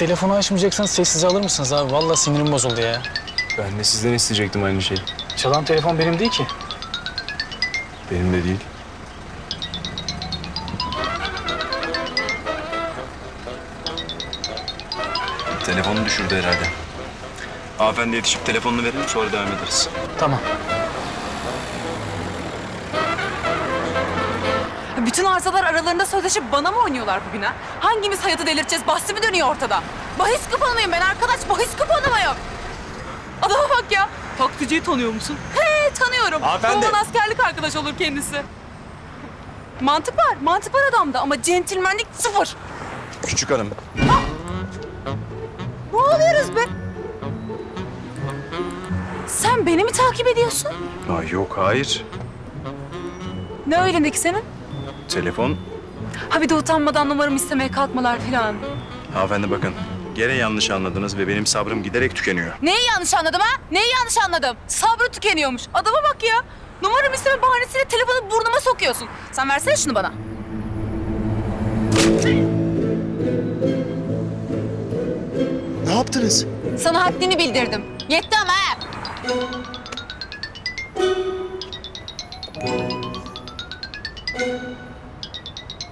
telefonu açmayacaksanız sessize alır mısınız abi? Vallahi sinirim bozuldu ya. Ben de sizden isteyecektim aynı şeyi. Çalan telefon benim değil ki. Benim de değil. Telefonu düşürdü herhalde. Hanımefendi yetişip telefonunu verin sonra devam ederiz. Tamam. Bütün arızalar aralarında sözleşip bana mı oynuyorlar bugün ha? Hangimiz hayatı delirteceğiz? Bahsi mi dönüyor ortada? Bahis kupanı mıyım ben arkadaş? Bahis kupanı mıyım? Adama bak ya. Taksiciyi tanıyor musun? He tanıyorum. Hanımefendi. Babamın askerlik arkadaş olur kendisi. Mantık var. Mantık var adamda ama centilmenlik sıfır. Küçük hanım. Ne oluyoruz be? Sen beni mi takip ediyorsun? Aa, yok hayır. Ne o elindeki senin? Telefon. Ha bir de utanmadan numaramı istemeye kalkmalar filan. Hanımefendi bakın. Gene yanlış anladınız ve benim sabrım giderek tükeniyor. Neyi yanlış anladım ha? Neyi yanlış anladım? Sabrı tükeniyormuş. Adama bak ya. Numaramı isteme bahanesiyle telefonu burnuma sokuyorsun. Sen versene şunu bana. Ne yaptınız? Sana haddini bildirdim. Yetti ama ha.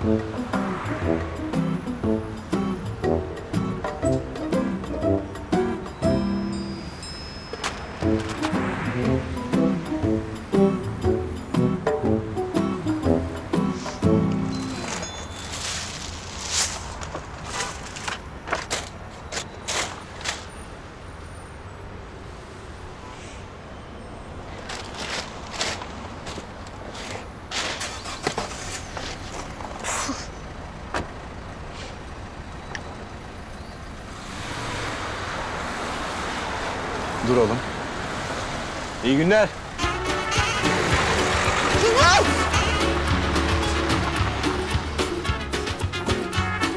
Mm-hmm. Oğlum. İyi günler.